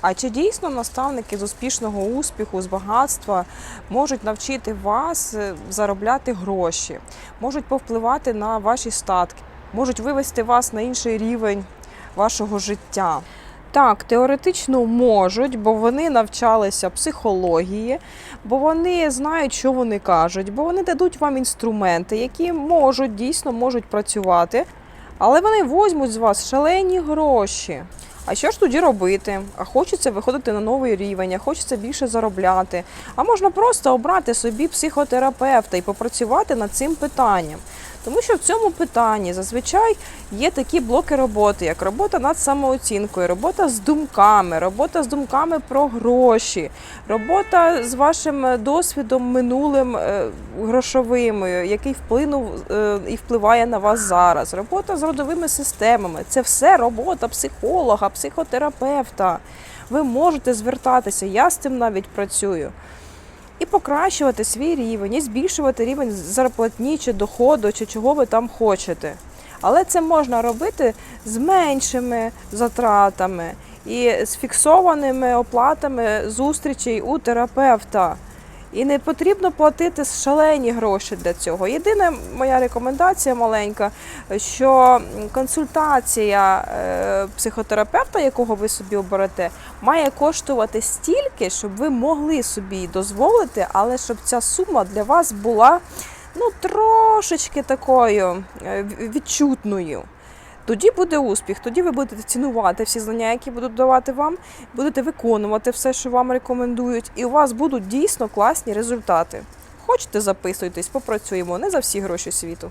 А чи дійсно наставники з успішного успіху, з багатства можуть навчити вас е, заробляти гроші, можуть повпливати на ваші статки, можуть вивести вас на інший рівень вашого життя? Так, теоретично можуть, бо вони навчалися психології, бо вони знають, що вони кажуть, бо вони дадуть вам інструменти, які можуть дійсно можуть працювати, але вони возьмуть з вас шалені гроші. А що ж тоді робити? А хочеться виходити на новий рівень, а хочеться більше заробляти. А можна просто обрати собі психотерапевта і попрацювати над цим питанням. Тому що в цьому питанні зазвичай є такі блоки роботи, як робота над самооцінкою, робота з думками, робота з думками про гроші, робота з вашим е, досвідом минулим е, грошовим, е, який вплинув і впливає на вас зараз, робота з родовими системами. Це все робота психолога, психотерапевта. Ви можете звертатися, я з цим навіть працюю. І покращувати свій рівень, і збільшувати рівень зарплатні чи доходу, чи чого ви там хочете. Але це можна робити з меншими затратами і з фіксованими оплатами зустрічей у терапевта. І не потрібно платити шалені гроші для цього. Єдина моя рекомендація маленька, що консультація е, психотерапевта, якого ви собі оберете, має коштувати стільки, щоб ви могли собі дозволити, але щоб ця сума для вас була ну, трошечки такою е, відчутною. Тоді буде успіх, тоді ви будете цінувати всі знання, які будуть давати вам, будете виконувати все, що вам рекомендують, і у вас будуть дійсно класні результати. Хочете, записуйтесь, попрацюємо не за всі гроші світу.